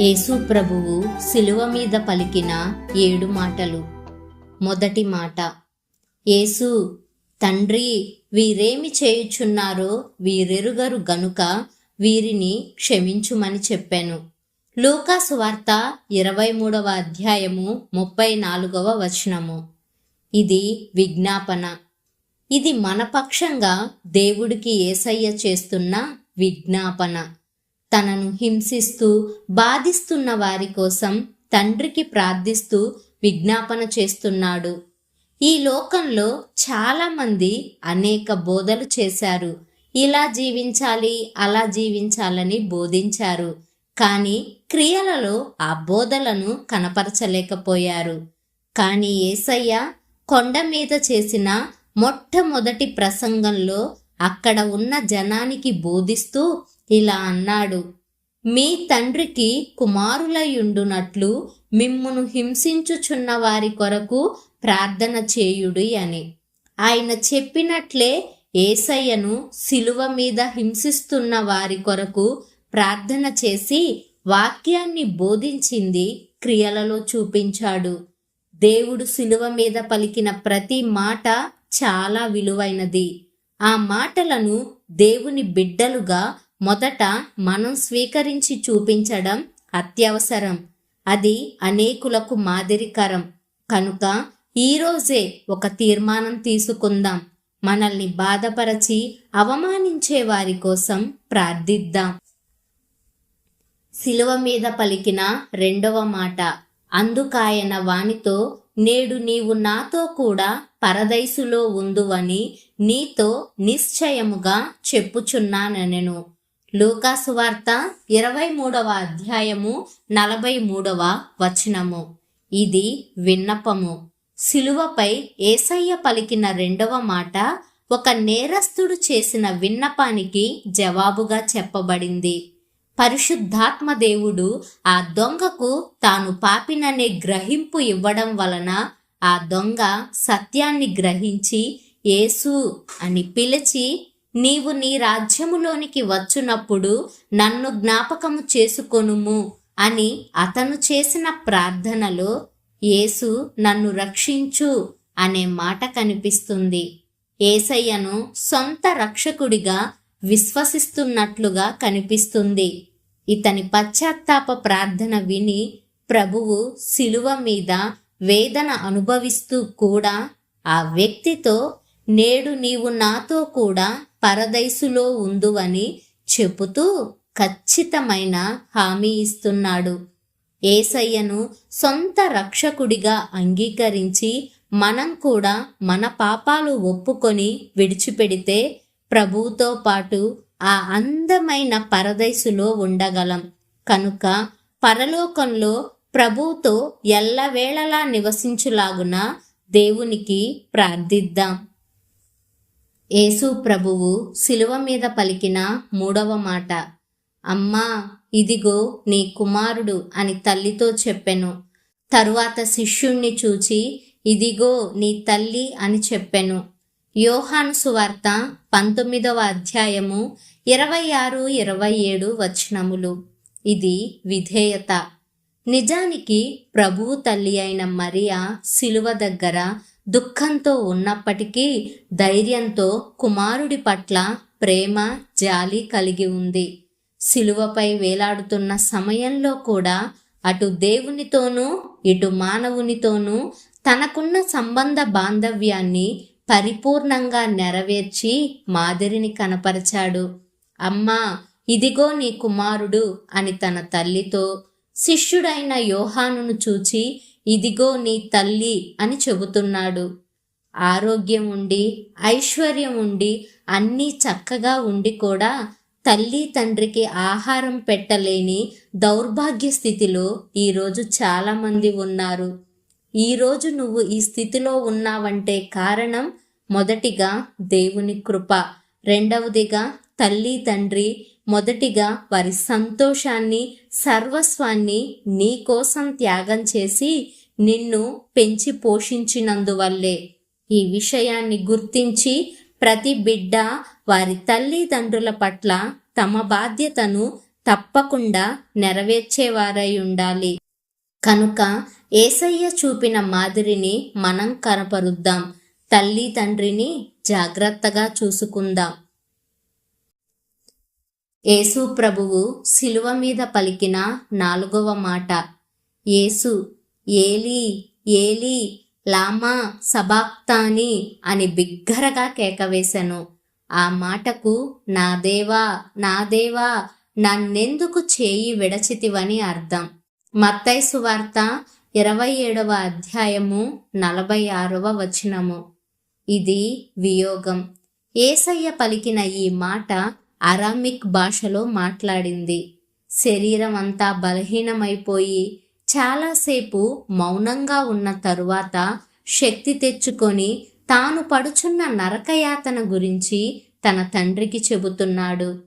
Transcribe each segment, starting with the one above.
యేసు ప్రభువు శిలువ మీద పలికిన ఏడు మాటలు. మొదటి మాట యేసు తండ్రి వీరేమి చేయుచున్నారో వీరెరుగరు గనుక వీరిని క్షమించుమని చెప్పాను. లూకాసు వార్త ఇరవై మూడవ అధ్యాయము ముప్పై నాలుగవ వచనము. ఇది విజ్ఞాపన. ఇది మన పక్షంగా దేవుడికి ఏసయ్య చేస్తున్న విజ్ఞాపన. తనను హింసిస్తూ బాధిస్తున్న వారి కోసం తండ్రికి ప్రార్థిస్తూ విజ్ఞాపన చేస్తున్నాడు. ఈ లోకంలో చాలామంది అనేక బోధలు చేశారు. ఇలా జీవించాలి అలా జీవించాలని బోధించారు. కానీ క్రియలలో ఆ బోధలను కనపరచలేకపోయారు. కానీ ఏసయ్య కొండ మీద చేసిన మొట్టమొదటి ప్రసంగంలో అక్కడ ఉన్న జనానికి బోధిస్తూ ఇలా అన్నాడు. మీ తండ్రికి కుమారులయుండునట్లు మిమ్మును హింసించుచున్న వారి కొరకు ప్రార్థన చేయుడి అని. ఆయన చెప్పినట్లే ఏసయ్యను శిలువ మీద హింసిస్తున్న వారి కొరకు ప్రార్థన చేసి వాక్యాన్ని బోధించింది క్రియలలో చూపించాడు. దేవుడు శిలువ మీద పలికిన ప్రతి మాట చాలా విలువైనది. ఆ మాటలను దేవుని బిడ్డలుగా మొదట మనం స్వీకరించి చూపించడం అత్యవసరం. అది అనేకులకు మాదిరికరం. కనుక ఈరోజే ఒక తీర్మానం తీసుకుందాం. మనల్ని బాధపరచి అవమానించే వారి కోసం ప్రార్థిద్దాం. శిలువ మీద పలికిన రెండవ మాట అందుకాయన వానితో నేడు నీవు నాతో కూడా పరదైసులో ఉందువని నీతో నిశ్చయముగా చెప్పుచున్నానెను లూకాసు వార్త ఇరవై మూడవ అధ్యాయము నలభై మూడవ వచనము. ఇది విన్నపము. శిలువపై ఏసయ్య పలికిన రెండవ మాట ఒక నేరస్తుడు చేసిన విన్నపానికి జవాబుగా చెప్పబడింది. పరిశుద్ధాత్మ దేవుడు ఆ దొంగకు తాను పాపిననే గ్రహింపు ఇవ్వడం వలన ఆ దొంగ సత్యాన్ని గ్రహించి యేసు అని పిలిచి నీవు నీ రాజ్యములోనికి వచ్చునప్పుడు నన్ను జ్ఞాపకము చేసుకొనుము అని అతను చేసిన ప్రార్థనలో యేసు నన్ను రక్షించు అనే మాట కనిపిస్తుంది. ఏసయ్యను సొంత రక్షకుడిగా విశ్వసిస్తున్నట్లుగా కనిపిస్తుంది. ఇతని పశ్చాత్తాప ప్రార్థన విని ప్రభువు శిలువ మీద వేదన అనుభవిస్తూ కూడా ఆ వ్యక్తితో నేడు నీవు నాతో కూడా పరదైసులో ఉందువని చెబుతూ ఖచ్చితమైన హామీ ఇస్తున్నాడు. ఏసయ్యను సొంత రక్షకుడిగా అంగీకరించి మనం కూడా మన పాపాలు ఒప్పుకొని విడిచిపెడితే ప్రభువుతో పాటు ఆ అందమైన పరదైసులో ఉండగలం. కనుక పరలోకంలో ప్రభువుతో ఎల్లవేళలా నివసించులాగున దేవునికి ప్రార్థిద్దాం. యేసు ప్రభువు శిలువ మీద పలికిన మూడవ మాట అమ్మా ఇదిగో నీ కుమారుడు అని తల్లితో చెప్పెను. తరువాత శిష్యుణ్ణి చూచి ఇదిగో నీ తల్లి అని చెప్పెను. యోహాను సువార్త పంతొమ్మిదవ అధ్యాయము ఇరవై ఆరు ఇరవై ఏడు వచనములు. ఇది విధేయత. నిజానికి ప్రభువు తల్లి అయిన మరియా శిలువ దగ్గర దుఃఖంతో ఉన్నప్పటికీ ధైర్యంతో కుమారుడి పట్ల ప్రేమ జాలి కలిగి ఉంది. శిలువపై వేలాడుతున్న సమయంలో కూడా అటు దేవునితోనూ ఇటు మానవునితోనూ తనకున్న సంబంధ బాంధవ్యాన్ని పరిపూర్ణంగా నెరవేర్చి మాదిరిని కనపరిచాడు. అమ్మా ఇదిగో నీ కుమారుడు అని తన తల్లితో శిష్యుడైన యోహానును చూచి ఇదిగో నీ తల్లి అని చెబుతున్నాడు. ఆరోగ్యం ఉండి ఐశ్వర్యం ఉండి అన్నీ చక్కగా ఉండి కూడా తల్లి తండ్రికి ఆహారం పెట్టలేని దౌర్భాగ్య స్థితిలో ఈరోజు చాలామంది ఉన్నారు. ఈరోజు నువ్వు ఈ స్థితిలో ఉన్నావంటే కారణం మొదటిగా దేవుని కృప రెండవదిగా తల్లి తండ్రి మొదటిగా వారి సంతోషాన్ని సర్వస్వాన్ని నీ కోసం త్యాగం చేసి నిన్ను పెంచి పోషించినందువల్లే. ఈ విషయాన్ని గుర్తించి ప్రతి బిడ్డ వారి తల్లిదండ్రుల పట్ల తమ బాధ్యతను తప్పకుండా నెరవేర్చేవారై ఉండాలి. కనుక ఏసయ్య చూపిన మాదిరిని మనం కనపరుద్దాం. తల్లి తండ్రిని జాగ్రత్తగా చూసుకుందాం. యేసు ప్రభువు శిలువ మీద పలికిన నాలుగవ మాట. యేసు ఏలీ ఏలీ లామా సబాక్తాని అని బిగ్గరగా కేకవేశాను. ఆ మాటకు నా దేవా నా దేవా నన్నెందుకు చేయి విడచితివని అర్థం. మత్తైసు సువార్త ఇరవై ఏడవ అధ్యాయము నలభై ఆరవ వచనము. ఇది వియోగం. ఏసయ్య పలికిన ఈ మాట అరామిక్ భాషలో మాట్లాడింది. శరీరం అంతా బలహీనమైపోయి చాలాసేపు మౌనంగా ఉన్న తరువాత శక్తి తెచ్చుకొని తాను పడుచున్న నరకయాతన గురించి తన తండ్రికి చెబుతున్నాడు.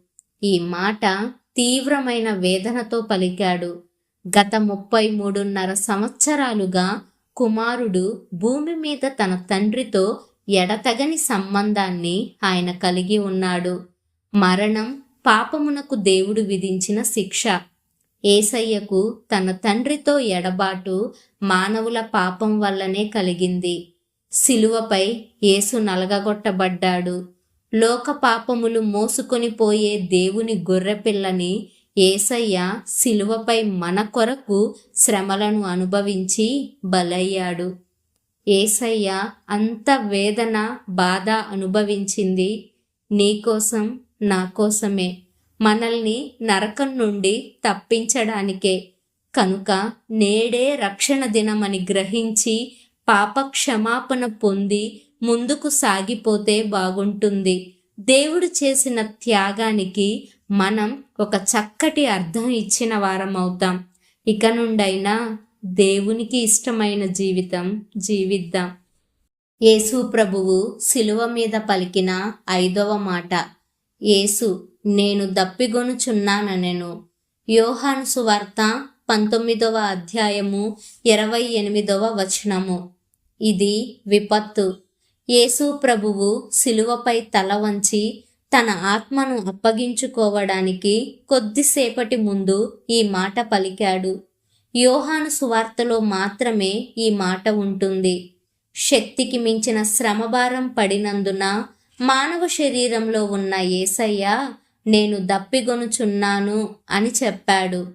ఈ మాట తీవ్రమైన వేదనతో పలికాడు. గత ముప్పై మూడున్నర సంవత్సరాలుగా కుమారుడు భూమి మీద తన తండ్రితో ఎడతగని సంబంధాన్ని ఆయన కలిగి ఉన్నాడు. మరణం పాపమునకు దేవుడు విధించిన శిక్ష. ఏసయ్యకు తన తండ్రితో ఎడబాటు మానవుల పాపం వల్లనే కలిగింది. శిలువపై యేసు నలగగొట్టబడ్డాడు. లోక పాపములు మోసుకొని పోయే దేవుని గొర్రెపిల్లని ఏసయ్య శిలువపై మన కొరకు శ్రమలను అనుభవించి బలయ్యాడు. ఏసయ్య అంత వేదన బాధ అనుభవించింది. నీకోసం నా కోసమే. మనల్ని నరకం నుండి తప్పించడానికే. కనుక నేడే రక్షణ దినమని గ్రహించి పాప క్షమాపణ పొంది ముందుకు సాగిపోతే బాగుంటుంది. దేవుడు చేసిన త్యాగానికి మనం ఒక చక్కటి అర్థం ఇచ్చిన వారం అవుతాం. ఇక నుండైనా దేవునికి ఇష్టమైన జీవితం జీవిద్దాం. యేసు ప్రభువు శిలువ మీద పలికిన ఐదవ మాట. యేసు నేను దప్పిగొనుచున్నానెను యోహాను సువార్త పంతొమ్మిదవ అధ్యాయము ఇరవై ఎనిమిదవ వచనము. ఇది విపత్తు. యేసు ప్రభువు శిలువపై తల వంచి తన ఆత్మను అప్పగించుకోవడానికి కొద్దిసేపటి ముందు ఈ మాట పలికాడు. యోహాను సువార్తలో మాత్రమే ఈ మాట ఉంటుంది. శక్తికి మించిన శ్రమభారం పడినందున మానవ శరీరంలో ఉన్న ఏసయ్య నేను దప్పిగొనుచున్నాను అని చెప్పాడు.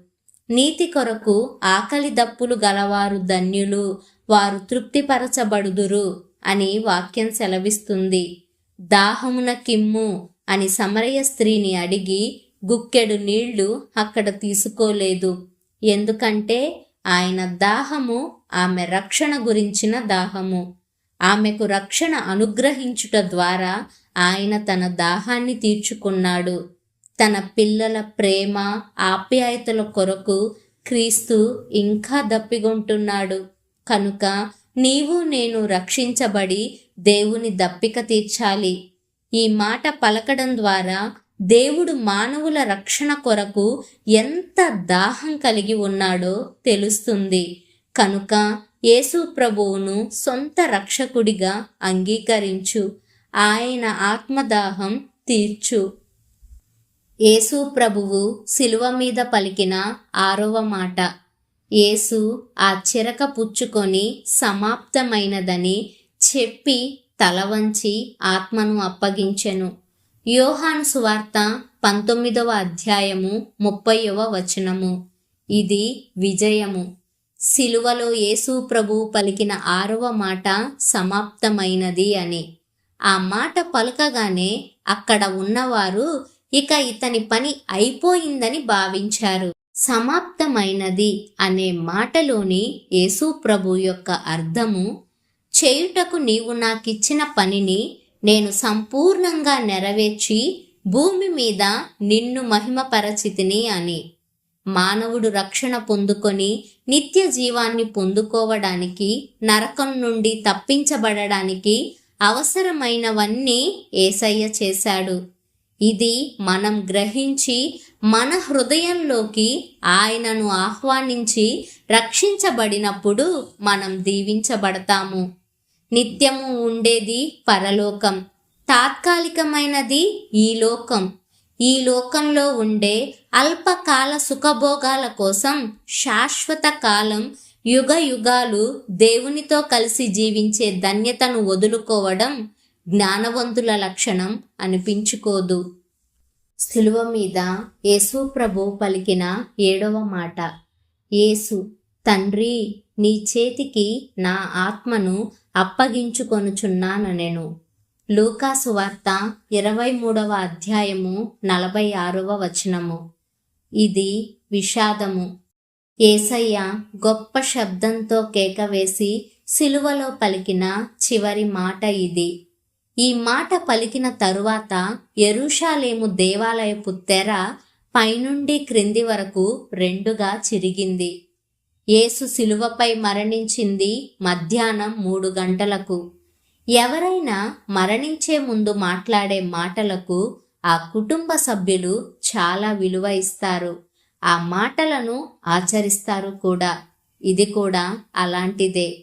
నీతి కొరకు ఆకలి దప్పులు గలవారు ధన్యులు వారు తృప్తిపరచబడుదురు అని వాక్యం సెలవిస్తుంది. దాహమున కిమ్ము అని సమరయ స్త్రీని అడిగి గుక్కెడు నీళ్ళు అక్కడ తీసుకోలేదు. ఎందుకంటే ఆయన దాహము ఆమె రక్షణ గురించిన దాహము. ఆమెకు రక్షణ అనుగ్రహించుట ద్వారా ఆయన తన దాహాన్ని తీర్చుకున్నాడు. తన పిల్లల ప్రేమ ఆప్యాయతల కొరకు క్రీస్తు ఇంకా దప్పిగొంటున్నాడు. కనుక నీవు నేను రక్షించబడి దేవుని దప్పిక తీర్చాలి. ఈ మాట పలకడం ద్వారా దేవుడు మానవుల రక్షణ కొరకు ఎంత దాహం కలిగి ఉన్నాడో తెలుస్తుంది. కనుక యేసు ప్రభువును సొంత రక్షకుడిగా అంగీకరించు. ఆయన ఆత్మదాహం తీర్చు. యేసు ప్రభువు శిలువ మీద పలికిన ఆరవ మాట. యేసు ఆ చిరక పుచ్చుకొని సమాప్తమైనదని చెప్పి తల వంచి ఆత్మను అప్పగించెను. యోహాను సువార్త పంతొమ్మిదవ అధ్యాయము ముప్పైవ వచనము. ఇది విజయము. సిలువలో యేసు ప్రభు పలికిన ఆరవ మాట సమాప్తమైనది అని. ఆ మాట పలకగానే అక్కడ ఉన్నవారు ఇక ఇతని పని అయిపోయిందని భావించారు. సమాప్తమైనది అనే మాటలోని యేసు ప్రభు యొక్క అర్థము చేయుటకు నీవు నాకిచ్చిన పనిని నేను సంపూర్ణంగా నెరవేర్చి భూమి మీద నిన్ను మహిమపరచితిని అని. మానవుడు రక్షణ పొందుకొని నిత్య జీవాన్ని పొందుకోవడానికి నరకం నుండి తప్పించబడడానికి అవసరమైనవన్నీ ఏసయ్య చేశాడు. ఇది మనం గ్రహించి మన హృదయంలోకి ఆయనను ఆహ్వానించి రక్షించబడినప్పుడు మనం దీవించబడతాము. నిత్యము ఉండేది పరలోకం. తాత్కాలికమైనది ఈ లోకం. ఈ లోకంలో ఉండే అల్పకాల సుఖభోగాల కోసం శాశ్వత కాలం యుగ యుగాలు దేవునితో కలిసి జీవించే ధన్యతను వదులుకోవడం జ్ఞానవంతుల లక్షణం అనిపించుకోదు. శిలువ మీద యేసు ప్రభు పలికిన ఏడవ మాట యేసు తండ్రి నీ చేతికి నా ఆత్మను అప్పగించుకొనుచున్నానెను లూకాసు వార్త ఇరవై మూడవ అధ్యాయము నలభై ఆరవ వచనము. ఇది విషాదము. ఏసయ్య గొప్ప శబ్దంతో కేకవేసి సిలువలో పలికిన చివరి మాట ఇది. ఈ మాట పలికిన తరువాత ఎరుషాలేము దేవాలయపు తెర పైనుండి క్రింది వరకు రెండుగా చిరిగింది. యేసు శిలువపై మరణించింది మధ్యాహ్నం మూడు గంటలకు. ఎవరైనా మరణించే ముందు మాట్లాడే మాటలకు ఆ కుటుంబ సభ్యులు చాలా విలువ ఇస్తారు. ఆ మాటలను ఆచరిస్తారు కూడా. ఇది కూడా అలాంటిదే.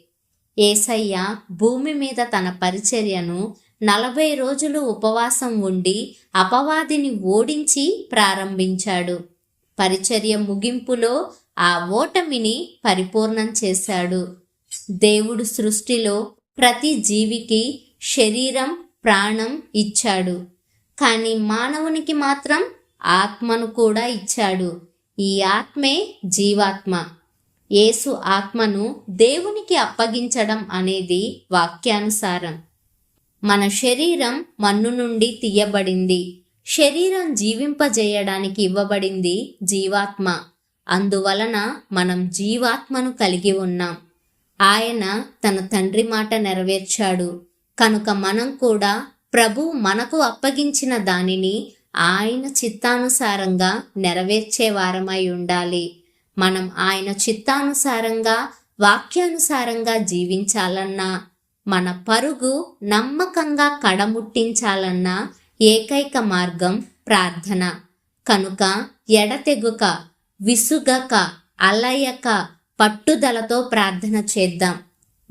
ఏసయ్య భూమి మీద తన పరిచర్యను నలభై రోజులు ఉపవాసం ఉండి అపవాదిని ఓడించి ప్రారంభించాడు. పరిచర్య ముగింపులో ఆ ఓటమిని పరిపూర్ణం చేశాడు. దేవుడు సృష్టిలో ప్రతి జీవికి శరీరం ప్రాణం ఇచ్చాడు. కానీ మానవునికి మాత్రం ఆత్మను కూడా ఇచ్చాడు. ఈ ఆత్మే జీవాత్మ. యేసు ఆత్మను దేవునికి అప్పగించడం అనేది వాక్యానుసారం. మన శరీరం మన్ను నుండి తీయబడింది. శరీరం జీవింపజేయడానికి ఇవ్వబడింది జీవాత్మ. అందువలన మనం జీవాత్మను కలిగి ఉన్నాం. ఆయన తన తండ్రి మాట నెరవేర్చాడు. కనుక మనం కూడా ప్రభు మనకు అప్పగించిన దానిని ఆయన చిత్తానుసారంగా నెరవేర్చే వారమై ఉండాలి. మనం ఆయన చిత్తానుసారంగా వాక్యానుసారంగా జీవించాలన్నా మన పరుగు నమ్మకంగా కడముట్టించాలన్నా ఏకైక మార్గం ప్రార్థన. కనుక ఎడతెగుక విసుగక అలయక పట్టుదలతో ప్రార్థన చేద్దాం.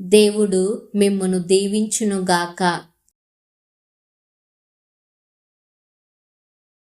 దేవుడు మిమ్మను దీవించునుగాక.